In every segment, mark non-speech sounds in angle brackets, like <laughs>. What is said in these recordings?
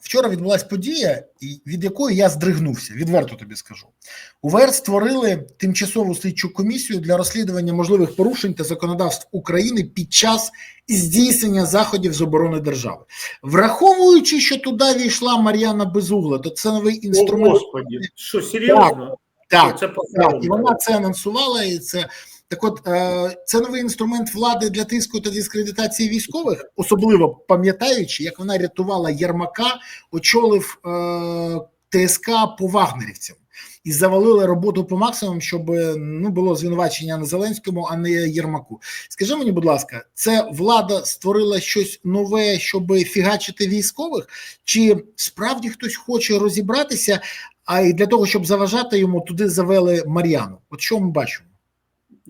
вчора відбулася подія, від якої я здригнувся, відверто тобі скажу. УВР створили тимчасову слідчу комісію для розслідування можливих порушень та законодавств України під час здійснення заходів з оборони держави. Враховуючи, що туди війшла Мар'яна Безугла, то це новий О, інструмент. Господи, що серйозно? Так, це так, і вона це анонсувала, і це так. От е, це новий інструмент влади для тиску та дискредитації військових, особливо пам'ятаючи, як вона рятувала Єрмака, очолив е, ТСК по вагнерівцям і завалили роботу по максимуму, щоб ну було звинувачення на Зеленському, а не Єрмаку. Скажи мені, будь ласка, це влада створила щось нове, щоб фігачити військових, чи справді хтось хоче розібратися? А і для того, щоб заважати йому, туди завели Мар'яну. От що ми бачимо?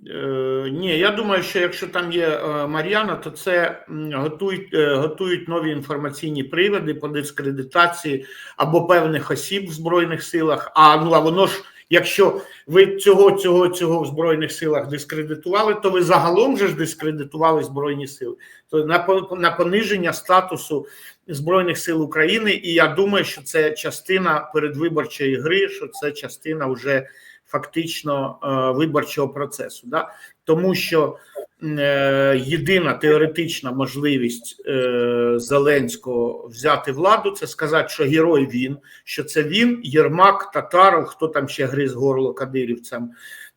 Е, ні, я думаю, що якщо там є е, Мар'яна, то це готують, е, готують нові інформаційні приводи по дискредитації або певних осіб в Збройних силах. А ну а воно ж, якщо ви цього, цього, цього в Збройних силах дискредитували, то ви загалом же ж дискредитували Збройні сили. То на, на пониження статусу Збройних сил України, і я думаю, що це частина передвиборчої гри, що це частина вже фактично е, виборчого процесу, да? тому що е, єдина теоретична можливість е, Зеленського взяти владу це сказати, що герой він, що це він, Єрмак, Татаров, хто там ще гриз горло кадирівцям,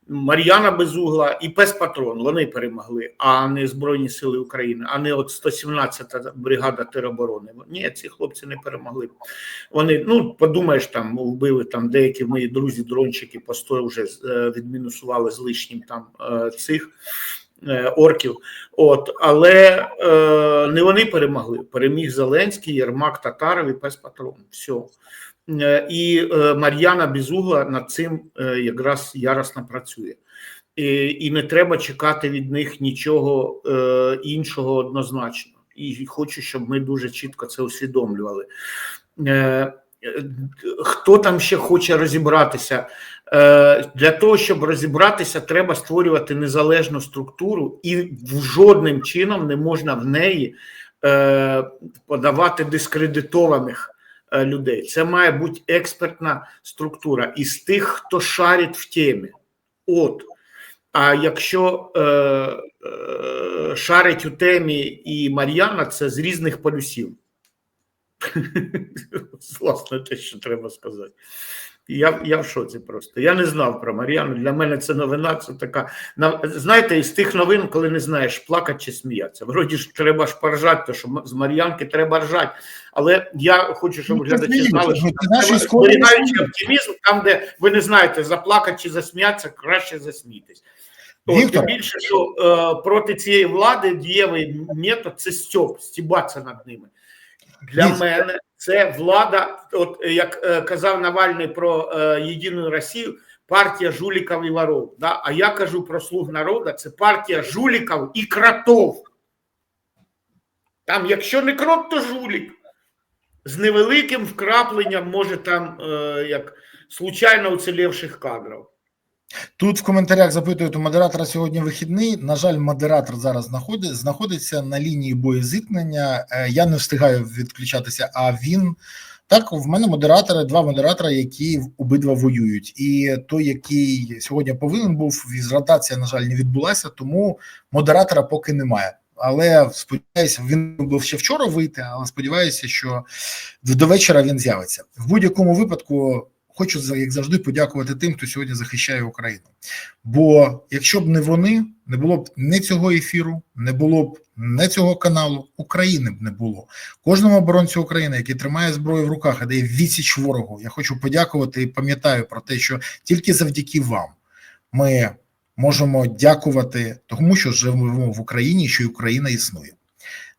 Мар'яна Безугла і Пес Патрон. Вони перемогли, а не Збройні Сили України, а не от 117-та бригада тероборони. Ні, ці хлопці не перемогли. Вони, ну подумаєш, там вбили там деякі мої друзі, дрончики по 100 вже е, відмінусували з лишнім там е, цих е, орків. От, але е, не вони перемогли. Переміг Зеленський, Єрмак Татаров і Пес Патрон. Все. Е, І е, Мар'яна Безугла над цим е, якраз яростно працює. І, не треба чекати від них нічого іншого однозначно. І хочу, щоб ми дуже чітко це усвідомлювали. Хто там ще хоче розібратися? Для того, щоб розібратися, треба створювати незалежну структуру, і жодним чином не можна в неї подавати дискредитованих людей. Це має бути експертна структура із тих, хто шарить в темі. От. А якщо е, е, шарить у темі і Мар'яна, це з різних полюсів. <laughs> Власне, те, що треба сказати. Я, я в шоці просто. Я не знав про Мар'яну. Для мене це новина. Це така. на- Знаєте, із тих новин, коли не знаєш, плакати чи сміятися. Вроді ж треба ж поржати, то що з Мар'янки треба ржати. Але я хочу, щоб Ну, глядачі знали, що зберігаючи оптимізм, там, де ви не знаєте, заплакати чи засміятися, краще засмійтесь. Тим більше, що е, проти цієї влади дієвий метод це стьоп, стібатися над ними. Для Ні. мене це влада, от е, як е, казав Навальний про е, єдину Росію, партія жуліків і воров. Да? А я кажу про слуг народу, це партія жуліків і кротов. Там, якщо не крот, то жулік. З невеликим вкрапленням, може, там як случайно уцілівших кадрів. Тут в коментарях запитують у модератора сьогодні вихідний. На жаль, модератор зараз знаходить, знаходиться на лінії боєзіткнення. Е, Я не встигаю відключатися. А він так в мене модератори, два модератора, які обидва воюють. І той, який сьогодні повинен був, ротація, на жаль, не відбулася, тому модератора поки немає. Але сподіваюся, він був ще вчора вийти, але сподіваюся, що до вечора він з'явиться. В будь-якому випадку хочу як завжди подякувати тим, хто сьогодні захищає Україну. Бо якщо б не вони, не було б не цього ефіру, не було б не цього каналу, України б не було. Кожному оборонцю України, який тримає зброю в руках і дає відсіч ворогу, я хочу подякувати і пам'ятаю про те, що тільки завдяки вам ми можемо дякувати тому, що живемо в Україні, що Україна існує.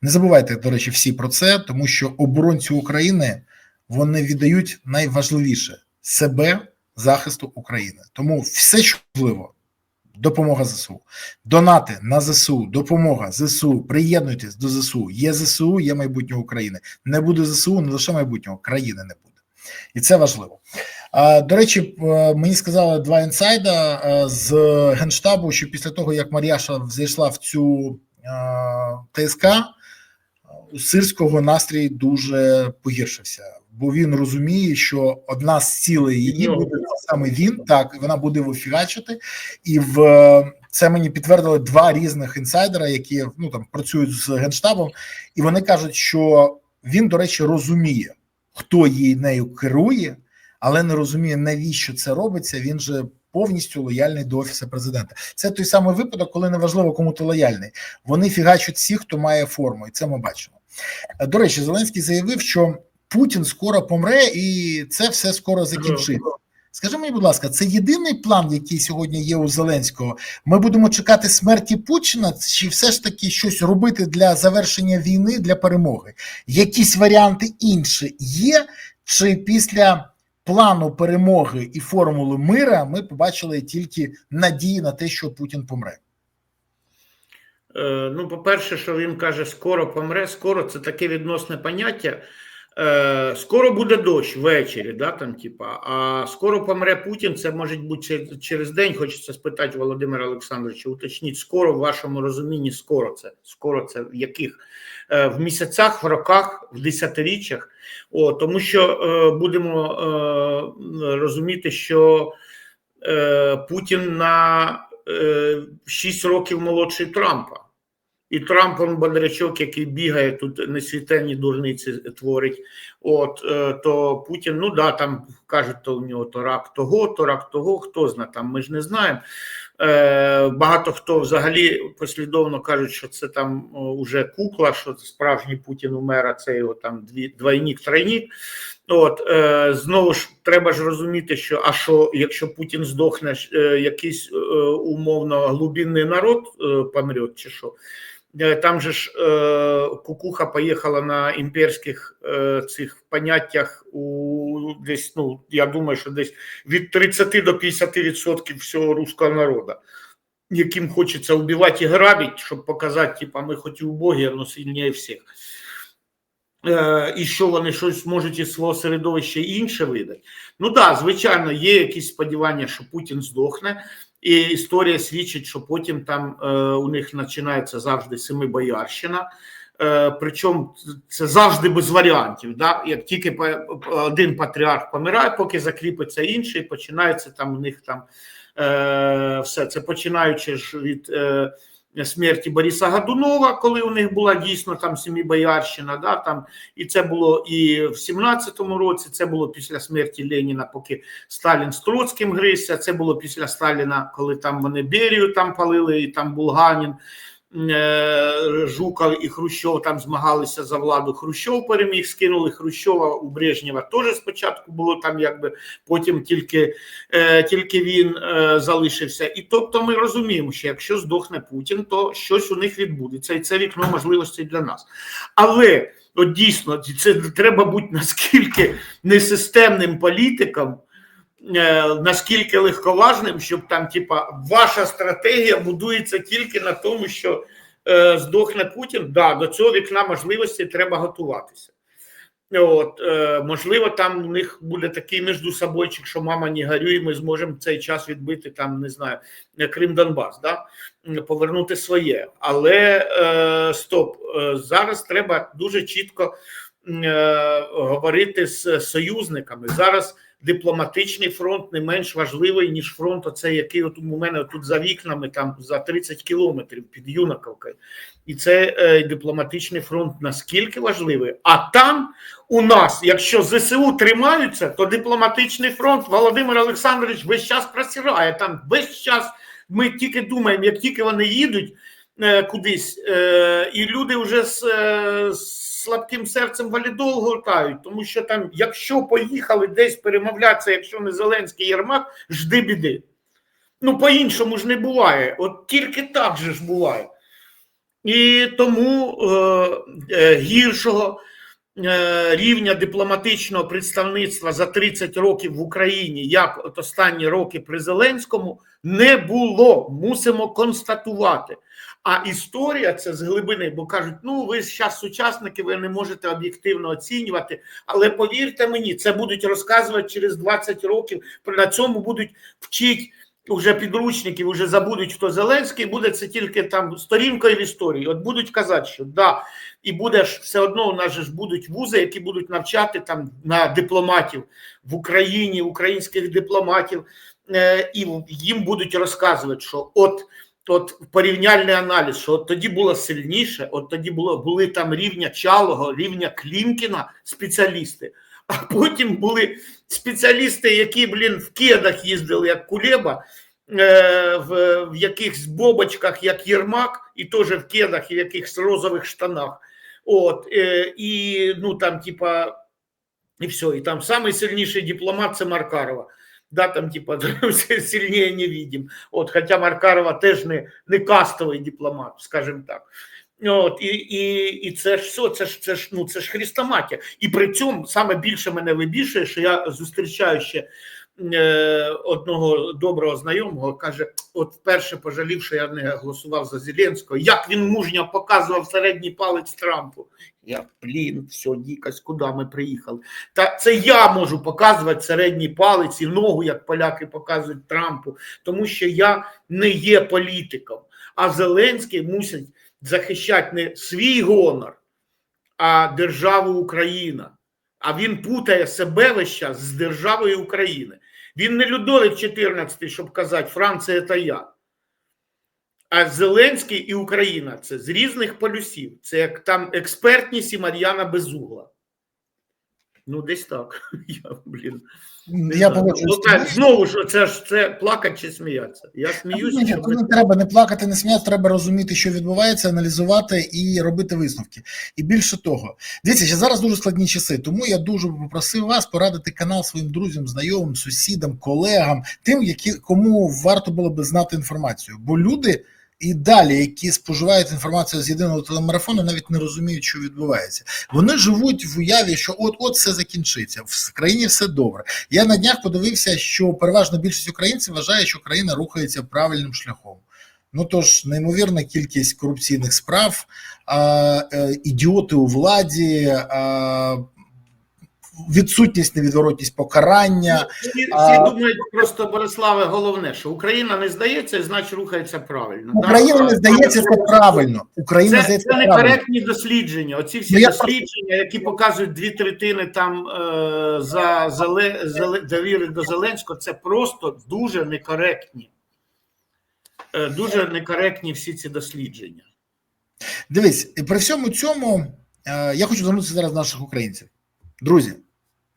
Не забувайте, до речі, всі про це, тому що оборонці України вони віддають найважливіше себе захисту України. Тому все, що важливо, допомога ЗСУ, донати на ЗСУ, допомога ЗСУ. Приєднуйтесь до ЗСУ. Є ЗСУ, є майбутнє України. Не буде ЗСУ, не лише майбутнього країни не буде, і це важливо. До речі, е, мені сказали два інсайда е, з генштабу, що після того як Мар'яша зайшла в цю е, ТСК. у Сирського настрій дуже погіршився, бо він розуміє, що одна з цілей її буде саме він. Так вона буде вифігачити, і в це мені підтвердили два різних інсайдера, які ну там працюють з генштабом, і вони кажуть, що він, до речі, розуміє, хто її нею керує, але не розуміє, навіщо це робиться. Він же повністю лояльний до офісу президента. Це той самий випадок, коли неважливо, кому ти лояльний. Вони фігачать всіх, хто має форму, і це ми бачимо. Е, До речі, Зеленський заявив, що Путін скоро помре, і це все скоро закінчиться. Скажи мені, будь ласка, це єдиний план, який сьогодні є у Зеленського. Ми будемо чекати смерті Путіна, чи все ж таки щось робити для завершення війни для перемоги? Якісь варіанти інші є, чи після плану перемоги і формули мира ми побачили тільки надії на те, що Путін помре? Е, Ну, по-перше, що він каже, скоро помре, скоро це таке відносне поняття. Е, Скоро буде дощ ввечері, да, там, типа, а скоро помре Путін, це може бути через день. Хочеться спитати Володимира Олександровича, уточніть, скоро в вашому розумінні, скоро це, скоро це в яких? Е, В місяцях, в роках, в десятиріччях. О, тому що е, будемо е, розуміти, що е, Путін на е, 6 років молодший Трампа. І Трамп он бодрячок, який бігає тут несвітенні дурниці творить. От е, то Путін, ну да, там кажуть, то у нього то рак того, то рак того, хто зна там. Ми ж не знаємо. Е, Багато хто взагалі послідовно кажуть, що це там уже кукла, що справжній Путін умер, а це його там дві двойнік, тройнік. От е, знову ж треба ж розуміти, що а що, якщо Путін здохне, е, якийсь е, умовно глубинний народ е, помре, чи що? Е, Там же ж е, кукуха поїхала на імперських е, цих поняттях у десь, ну я думаю, що десь від 30 до 50 відсотків всього руського народу, яким хочеться вбивати і грабити, щоб показати, типа, ми хоч і убогі, але сильніше всіх. Е, і що вони щось можуть із свого середовища інше видати. Ну так, да, звичайно, є якісь сподівання, що Путін здохне, і історія свідчить, що потім там е, у них починається завжди семибоярщина. Е, причому це завжди без варіантів. Да? Як тільки один патріарх помирає, поки закріпиться інший, починається там у них там е, все. Це починаючи ж від. Е, Смерті Бориса Годунова, коли у них була дійсно там Сімібоярщина, да, там, і це було і в 17-му році, це було після смерті Леніна, поки Сталін з Троцьким грився, це було після Сталіна, коли там вони Берію там палили, і там Булганін, Жуков і Хрущов там змагалися за владу. Хрущов переміг, скинули Хрущова у Брежнєва. Теж спочатку було там, якби потім тільки, е, тільки він е, залишився. І тобто ми розуміємо, що якщо здохне Путін, то щось у них відбудеться, і це вікно можливостей для нас. Але от дійсно це треба бути наскільки несистемним політиком. Е, Наскільки легковажним, щоб там, типа, ваша стратегія будується тільки на тому, що е, здохне Путін. Да, до цього вікна можливості треба готуватися. От, е, можливо, там у них буде такий між собойчик, що мама не горюй, і ми зможемо цей час відбити там, не знаю, Крим Донбас, да? Повернути своє. Але е, стоп, е, зараз треба дуже чітко е, говорити з союзниками. Зараз дипломатичний фронт не менш важливий, ніж фронт, оцей, який от у мене тут за вікнами, там за 30 кілометрів під Юнаковкою. І це е, дипломатичний фронт наскільки важливий. А там у нас, якщо ЗСУ тримаються, то дипломатичний фронт Володимир Олександрович весь час просирає. Там весь час ми тільки думаємо, як тільки вони їдуть е, кудись, е, і люди вже з, е, з слабким серцем валідол гортають, тому що там, якщо поїхали десь перемовлятися, якщо не Зеленський Єрмак, жди біди. Ну, по-іншому ж не буває. От тільки так же ж буває. І тому е, е, гіршого е, рівня дипломатичного представництва за 30 років в Україні, як от останні роки при Зеленському, не було. Мусимо констатувати. А історія це з глибини, бо кажуть, ну ви зараз сучасники, ви не можете об'єктивно оцінювати. Але повірте мені, це будуть розказувати через 20 років. На цьому будуть вчити уже підручників, уже забудуть, хто Зеленський, буде це тільки там сторінкою в історії. От будуть казати, що да, і буде ж все одно у нас же ж будуть вузи, які будуть навчати там на дипломатів в Україні, українських дипломатів, е, і їм будуть розказувати, що от. От порівняльний аналіз, що от тоді було сильніше, от тоді було були там рівня Чалого, рівня Клімкіна спеціалісти, а потім були спеціалісти, які, блін, в кедах їздили, як Кулеба, е, в, в якихось бобочках, як Єрмак, і теж в кедах, і в якихось розових штанах. От, е, і ну там, типа, і все. І там самий сильніший дипломат це Маркарова. Да, там, типа, <laughs> сильнее не видим. От, хоча Маркарова теж не, не кастовий дипломат, скажімо так. От, і, і, і це ж все, це ж це ж ну це ж хрестоматія. І при цьому саме більше мене вибішує, що я зустрічаю ще одного доброго знайомого, каже: от вперше пожалів, що я не голосував за Зеленського. Як він мужньо показував середній палець Трампу. Я блін, все, дікась, куди ми приїхали? Та це я можу показувати середній палець і ногу, як поляки показують Трампу, тому що я не є політиком. А Зеленський мусить захищати не свій гонор, а державу Україна. А він путає себе весь час з державою України. Він не Людовик 14, щоб казати, Франція та я. А Зеленський і Україна це з різних полюсів. Це як там експертність і Мар'яна Безугла. Ну, десь так. <laughs> Я, блін. не Я погоджуюсь. Ну, так, Знову ж це ж це плакати чи сміятися. Я сміюся, Ні, тут не треба не плакати, не сміятися, треба розуміти, що відбувається, аналізувати і робити висновки. І більше того, дивіться, ще зараз дуже складні часи. Тому я дуже попросив вас порадити канал своїм друзям, знайомим, сусідам, колегам, тим, які кому варто було би знати інформацію. Бо люди і далі, які споживають інформацію з єдиного телемарафону, навіть не розуміють, що відбувається. Вони живуть в уяві, що от от все закінчиться. В країні все добре. Я на днях подивився, що переважна більшість українців вважає, що країна рухається правильним шляхом. Ну тож неймовірна кількість корупційних справ, а, е, ідіоти у владі, а, відсутність невідворотність покарання. Всі, всі А- думають просто Бориславе, головне, що Україна не здається, і значить рухається правильно. Україна Да? не здається це правильно. Україна Це, здається це правильно. некоректні дослідження. Оці всі Ну, дослідження, які показують дві третини там е, за зеле, зеле, довіри до Зеленського, це просто дуже некоректні. Е, дуже некоректні всі ці дослідження. Дивись, при всьому цьому е, я хочу звернутися зараз до наших українців. Друзі,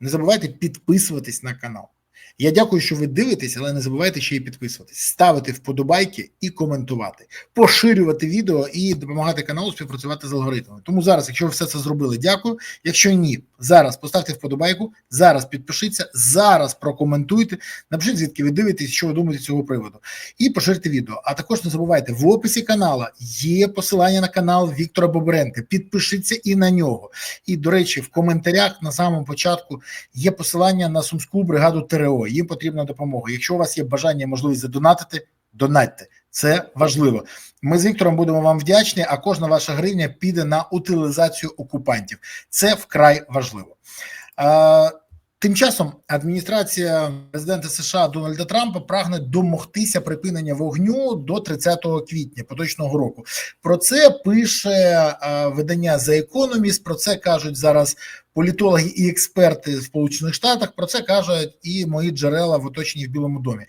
не забувайте підписуватись на канал. Я дякую, що ви дивитесь, але не забувайте ще й підписуватись, ставити вподобайки і коментувати, поширювати відео і допомагати каналу співпрацювати з алгоритмами. Тому зараз, якщо ви все це зробили, дякую. Якщо ні, зараз поставте вподобайку, зараз підпишіться, зараз прокоментуйте, напишіть, звідки ви дивитесь, що ви думаєте з цього приводу, і поширте відео. А також не забувайте, в описі канала є посилання на канал Віктора Бобренка. Підпишіться і на нього. І, до речі, в коментарях на самому початку є посилання на сумську бригаду ТРО. Їм потрібна допомога. Якщо у вас є бажання і можливість задонатити, донатьте. Це важливо. Ми з Віктором будемо вам вдячні, а кожна ваша гривня піде на утилізацію окупантів. Це вкрай важливо. Тим часом адміністрація президента США Дональда Трампа прагне домогтися припинення вогню до 30 квітня поточного року. Про це пише е, видання The Economist, Про це кажуть зараз політологи і експерти в Сполучених Штатах. Про це кажуть і мої джерела в оточенні в Білому домі.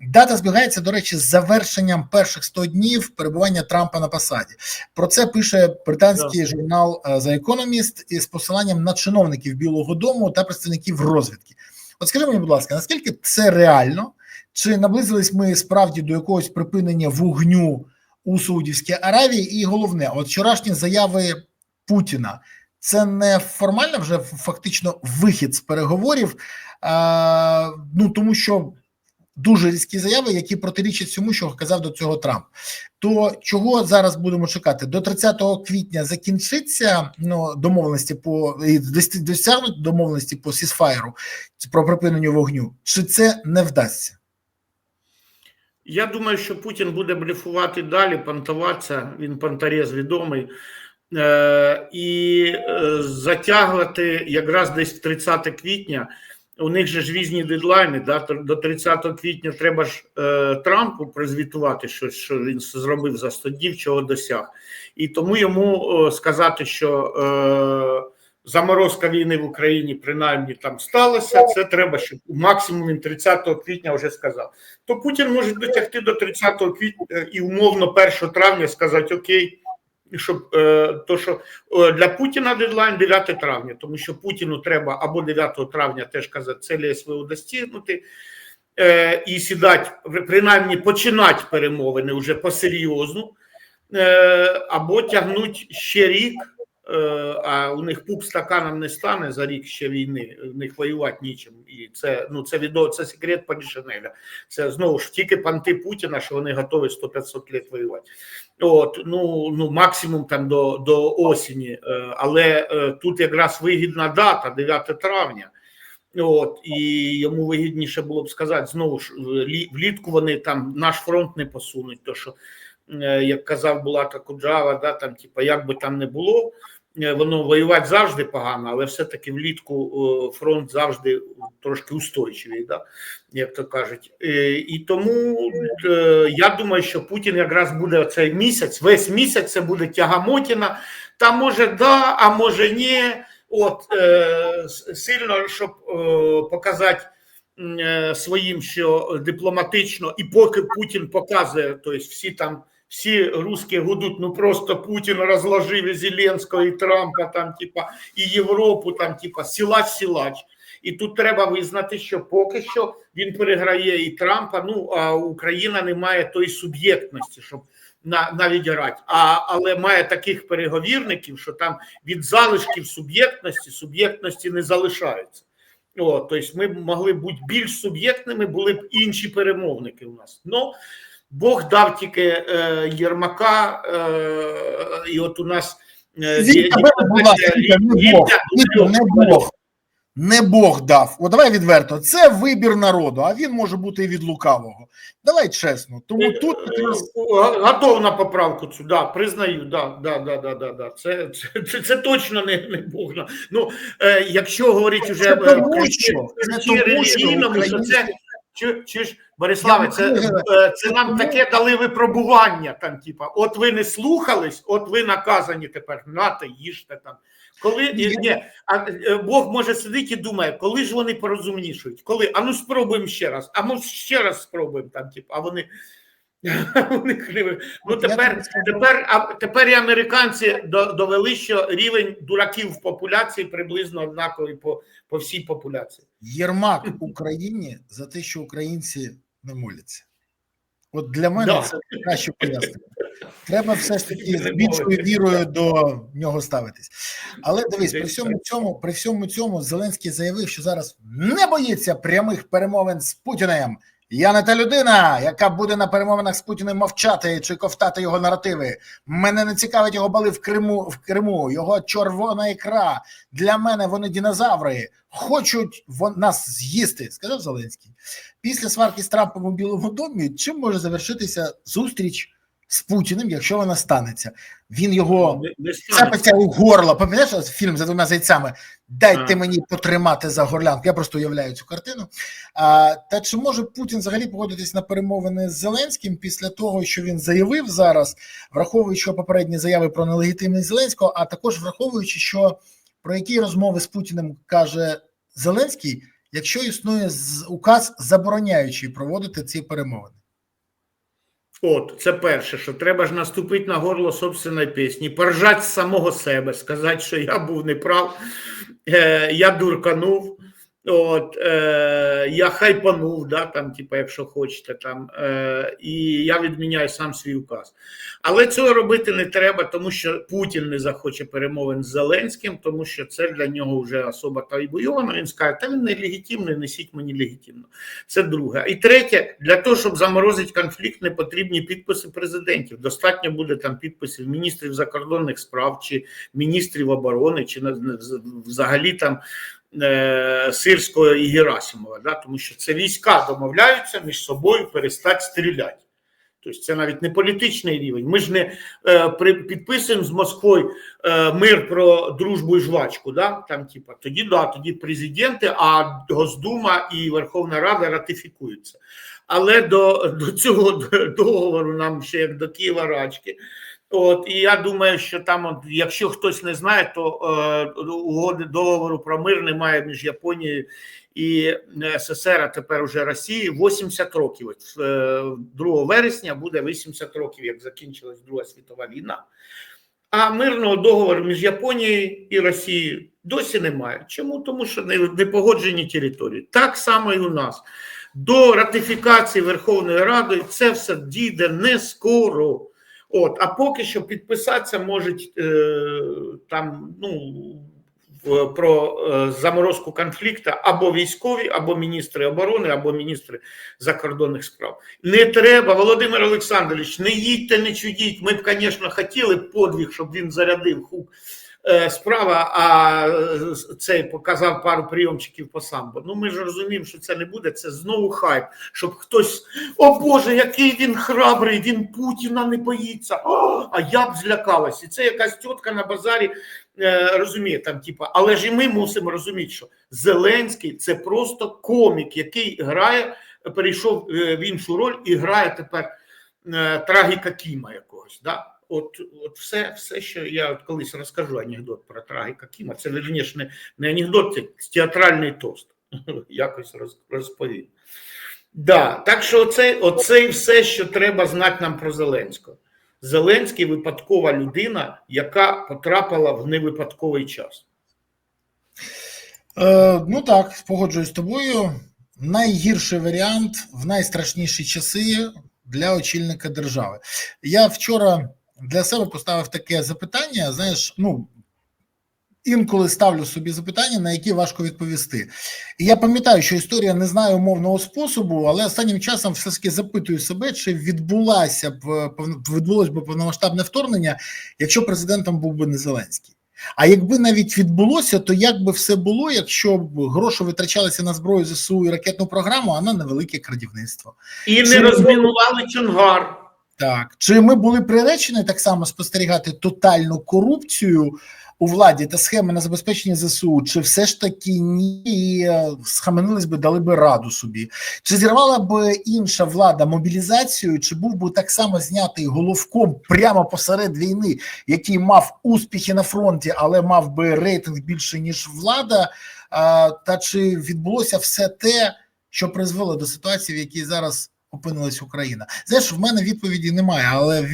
Дата збігається, до речі, з завершенням перших 100 днів перебування Трампа на посаді. Про це пише британський журнал е, The Economist із посиланням на чиновників Білого Дому та представників розвідки. От скажи мені, будь ласка, наскільки це реально? Чи наблизились ми справді до якогось припинення вогню у Саудівській Аравії? І головне, от вчорашні заяви Путіна. Це не формально вже фактично вихід з переговорів, а, ну тому що дуже різкі заяви, які протирічать всьому, що казав до цього Трамп. То чого зараз будемо чекати? До 30 квітня закінчиться ну, домовленості по досягнуть домовленості по сісфаєру про припинення вогню, чи це не вдасться? Я думаю, що Путін буде блефувати далі, понтуватися. Він понторез відомий. Е, і е, затягувати якраз десь в 30 квітня у них же ж різні дедлайни. Да? До 30 квітня треба ж е, Трампу прозвітувати щось, що він зробив за 100 днів, чого досяг. І тому йому е, сказати, що е, заморозка війни в Україні принаймні там сталася. Це треба, щоб максимум він 30 квітня вже сказав. То Путін може дотягти до 30 квітня і умовно 1 травня сказати Окей. Щоб е, то, що е, для Путіна дедлайн 9 травня, тому що Путіну треба або 9 травня теж казати, цілі СВО достигнути е, і сідати, принаймні починати перемовини вже по-серйозну, е, або тягнуть ще рік, а у них пуп стаканом не стане за рік ще війни, в них воювати нічим. І це ну це відео, це секрет Полішинеля. Це знову ж тільки панти Путіна, що вони готові 100-500 літ воювати. От, ну, ну максимум там до до осені, е, але е, тут якраз вигідна дата, 9 травня. От, і йому вигідніше було б сказати знову ж влітку вони там наш фронт не посунуть. То що, е, як казав Булата Куджава, да, там, типа, як би там не було, е, воно воювати завжди погано, але все-таки влітку е, фронт завжди трошки устойчивий, да, як то кажуть. Е, І тому е, я думаю, що Путін якраз буде цей місяць, весь місяць це буде тягамотіна. Та може да, а може ні. От е, сильно, щоб е, показати е, своїм, що дипломатично, і поки Путін показує, тобто всі там. Всі русські гудуть, ну просто Путін розложив і Зеленського, і Трампа, там, типа, і Європу, там, типа, сілач-сілач. І тут треба визнати, що поки що він переграє і Трампа. Ну а Україна не має тої суб'єктності, щоб на, навіть грати. А, але має таких переговірників, що там від залишків суб'єктності суб'єктності не залишаються. О, тобто ми б могли бути більш суб'єктними, були б інші перемовники у нас. Ну, Бог дав тільки е, Єрмака, е, і от у нас е, не Бог, не Бог. Дав. От давай відверто. Це вибір народу, а він може бути і від лукавого. Давай чесно. Тому тут якраз Готов на поправку цю, да, признаю, да, да, да, да, да, да. Це, це, це, це точно не, не Бог. Ну, е, якщо говорити вже Це е, тому, що- це тому, що це чи, чи ж, Бориславе, це, е, це нам таке дали випробування. Там, типа, от ви не слухались, от ви наказані тепер. Нате, їжте там. Коли Ні. ні, а е, Бог може сидить і думає, коли ж вони порозумнішують? Коли? А ну спробуємо ще раз, а ну ще раз спробуємо там, типу, а вони. <laughs> Ну тепер, тепер, а тепер і американці довели, що рівень дураків в популяції приблизно однаковий по, по всій популяції. Єрмак Україні за те, що українці не моляться. От для мене Да. це краще пояснення. <laughs> Треба все ж таки з більшою вірою до нього ставитись. Але дивись, при всьому цьому, при всьому цьому Зеленський заявив, що зараз не боїться прямих перемовин з Путіним. Я не та людина, яка буде на перемовинах з Путіним мовчати чи ковтати його наративи. Мене не цікавить його бали в Криму в Криму, його червона ікра. Для мене вони динозаври. Хочуть вон нас з'їсти, сказав Зеленський. Після сварки з Трампом у Білому домі, чим може завершитися зустріч з Путіним, якщо вона станеться? Він його не цепиться у горло. Пам'ятаєш фільм за двома зайцями? Дайте мені потримати за горлянку. Я просто уявляю цю картину. А, та чи може Путін взагалі погодитись на перемовини з Зеленським після того, що він заявив зараз, враховуючи попередні заяви про нелегітимність Зеленського, а також враховуючи, що про які розмови з Путіним каже Зеленський, якщо існує указ, забороняючий проводити ці перемовини. От, це перше, що треба ж наступити на горло собственної пісні, поржати з самого себе, сказати, що я був неправ, е, я дурканув, от, е, я хайпанув, да, там, типу, якщо хочете, там, е, і я відміняю сам свій указ. Але цього робити не треба, тому що Путін не захоче перемовин з Зеленським, тому що це для нього вже особа табуйована. Він скаже, та він не легітимний, несіть мені легітимно. Це друге. І третє, для того, щоб заморозити конфлікт, не потрібні підписи президентів. Достатньо буде там підписів міністрів закордонних справ чи міністрів оборони, чи взагалі там Сирського і Герасимова, да? тому що це війська домовляються між собою перестати стріляти. Тобто це навіть не політичний рівень. Ми ж не е, підписуємо з Москвою е, мир про дружбу і жвачку. Да? Там, типа, тоді да, тоді президенти, а Госдума і Верховна Рада ратифікуються. Але до, до цього <laughs> договору нам ще як до Києва рачки. От і я думаю, що там, от, якщо хтось не знає, то е, угоди договору про мир немає між Японією і СССР, а тепер уже Росії 80 років. От, е, 2 вересня буде 80 років, як закінчилась Друга світова війна. А мирного договору між Японією і Росією досі немає. Чому? Тому що не погоджені території. Так само і у нас. До ратифікації Верховної Ради це все дійде не скоро. От, а поки що підписатися можуть е, там, ну, в- про е, заморозку конфлікту або військові, або міністри оборони, або міністри закордонних справ. Не треба, Володимир Олександрович, не їдьте, не чудіть. Ми б, звісно, хотіли подвіг, щоб він зарядив хук. Е, Справа, а цей показав пару прийомчиків по самбо. Ну ми ж розуміємо, що це не буде. Це знову хайп, щоб хтось о Боже, який він храбрий, він Путіна не боїться. О, а я б злякалась. І це якась тітка на базарі е, розуміє там, типа, але ж і ми мусимо розуміти, що Зеленський це просто комік, який грає, перейшов е, в іншу роль і грає тепер трагіка Кіма якогось. Да? От, от все, все, що я от колись розкажу анекдот про трагіка Кіма, це вірніше не, не анекдот, це театральний тост. <laughs> Якось роз, розповім. Да, так що оце, оце і все, що треба знати нам про Зеленського. Зеленський випадкова людина, яка потрапила в невипадковий час. Е, ну так, погоджуюсь з тобою. Найгірший варіант в найстрашніші часи для очільника держави. Я вчора для себе поставив таке запитання. Знаєш, ну інколи ставлю собі запитання, на які важко відповісти. І я пам'ятаю, що історія не знає умовного способу, але останнім часом все ж таки запитую себе, чи відбулася б повно- відбулось би повномасштабне вторгнення, якщо президентом був би не Зеленський. А якби навіть відбулося, то як би все було, якщо б гроші витрачалися на зброю ЗСУ і ракетну програму, а на велике крадівництво? І Чи- не розмінували Чонгар. Так чи ми були приречені так само спостерігати тотальну корупцію у владі та схеми на забезпечення ЗСУ, чи все ж таки ні, е, би, дали би раду собі? Чи зірвала б інша влада мобілізацію, чи був би так само знятий головком прямо посеред війни, який мав успіхи на фронті, але мав би рейтинг більше ніж влада? Та чи відбулося все те, що призвело до ситуації, в якій зараз опинилась Україна? Знаєш, в мене відповіді немає, але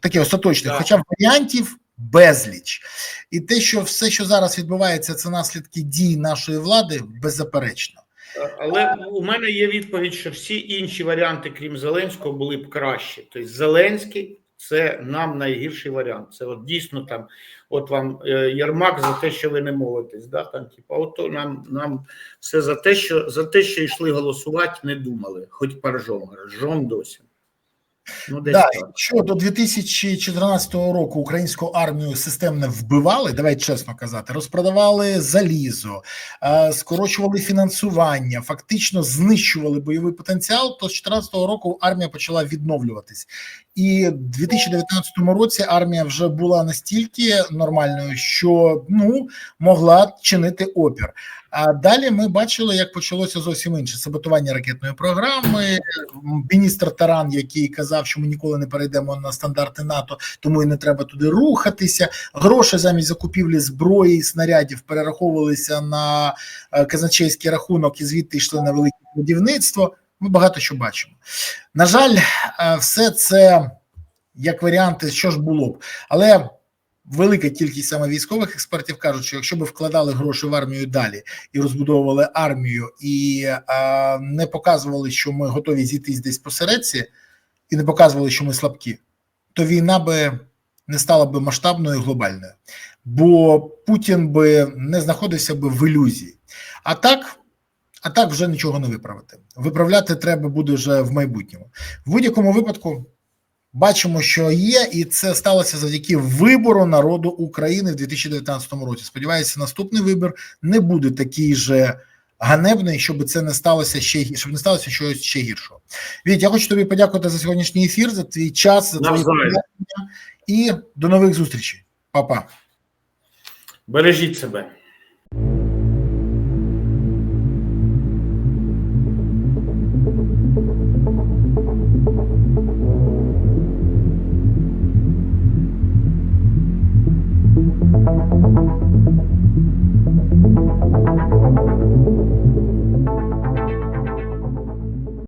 таке остаточне, хоча варіантів безліч. І те, що все, що зараз відбувається, це наслідки дій нашої влади, беззаперечно. Але у мене є відповідь, що всі інші варіанти, крім Зеленського, були б кращі. Тобто Зеленський це нам найгірший варіант. Це от дійсно там, от вам е, Єрмак за те, що ви не молитесь. Да? Там, типу, от нам, нам все за те, що за те, що йшли голосувати, не думали, хоч паржом, ржом досі. Ну, десь Да, так. якщо до 2014 року українську армію системно вбивали, давай чесно казати, розпродавали залізо, е, скорочували фінансування, фактично знищували бойовий потенціал, то з 2014 року армія почала відновлюватись. І в 2019 році армія вже була настільки нормальною, що ну могла чинити опір. А далі ми бачили, як почалося зовсім інше саботування ракетної програми. Міністр Таран, який казав, що ми ніколи не перейдемо на стандарти НАТО, тому і не треба туди рухатися. Гроші замість закупівлі зброї і снарядів перераховувалися на е, казначейський рахунок і звідти йшли на велике будівництво. Ми багато що бачимо. На жаль, е, все це як варіанти, що ж було б, але. Велика кількість саме військових експертів кажуть, що якщо б вкладали гроші в армію далі і розбудовували армію, і а, не показували, що ми готові зійтись десь посередці, і не показували, що ми слабкі, то війна би не стала би масштабною і глобальною, бо Путін би не знаходився би в ілюзії. А так, а так вже нічого не виправити. Виправляти треба буде вже в майбутньому. В будь-якому випадку. Бачимо, що є, і це сталося завдяки вибору народу України в 2019 році. Сподіваюся, наступний вибір не буде такий же ганебно, і щоб це не сталося ще щоб не сталося щось ще гіршого. Віть, я хочу тобі подякувати за сьогоднішній ефір, за твій час, за твої і до нових зустрічей. Па-па. Бережіть себе.